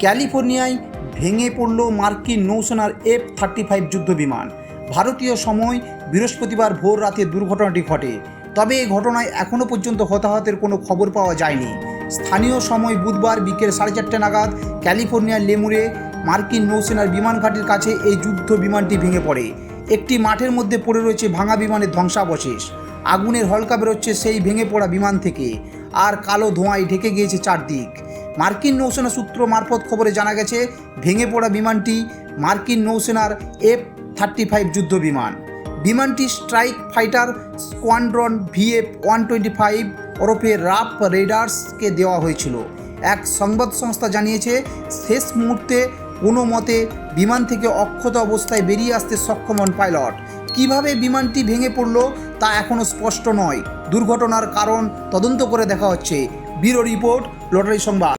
ক্যালিফোর্নিয়ায় ভেঙে পড়ল মার্কিন নৌসেনার এফ থার্টি ফাইভ যুদ্ধ বিমান ভারতীয় সময় বৃহস্পতিবার ভোর রাতে দুর্ঘটনাটি ঘটে। তবে এই ঘটনায় এখনও পর্যন্ত হতাহতের কোনো খবর পাওয়া যায়নি। স্থানীয় সময় বুধবার বিকেল সাড়ে চারটে নাগাদ ক্যালিফোর্নিয়ার লেমুরে মার্কিন নৌসেনার বিমান ঘাঁটির কাছে এই যুদ্ধ বিমানটি ভেঙে পড়ে। একটি মাঠের মধ্যে পড়ে রয়েছে ভাঙা বিমানের ধ্বংসাবশেষ। আগুনের হলকা বেরোচ্ছে সেই ভেঙে পড়া বিমান থেকে। আর কালো ধোঁয়ায় ঢেকে গিয়েছে চারদিক। মার্কিন নৌসেনা সূত্র মারফত খবরে জানা গেছে, ভেঙে পড়া বিমানটি মার্কিন নৌসেনার এফ থার্টি ফাইভ যুদ্ধ বিমান। বিমানটি strike fighter squadron VF one twenty five ওরফে রাফ রেডার্সকে দেওয়া হয়েছিল। এক সংবাদ সংস্থা জানিয়েছে, শেষ মুহূর্তে কোনো মতে বিমান থেকে অক্ষত অবস্থায় বেরিয়ে আসতে সক্ষম হন পাইলট। কীভাবে বিমানটি ভেঙে পড়ল তা এখনও স্পষ্ট নয়। দুর্ঘটনার কারণ তদন্ত করে দেখা হচ্ছে। ব্যুরো রিপোর্ট, লটারি সংবাদ।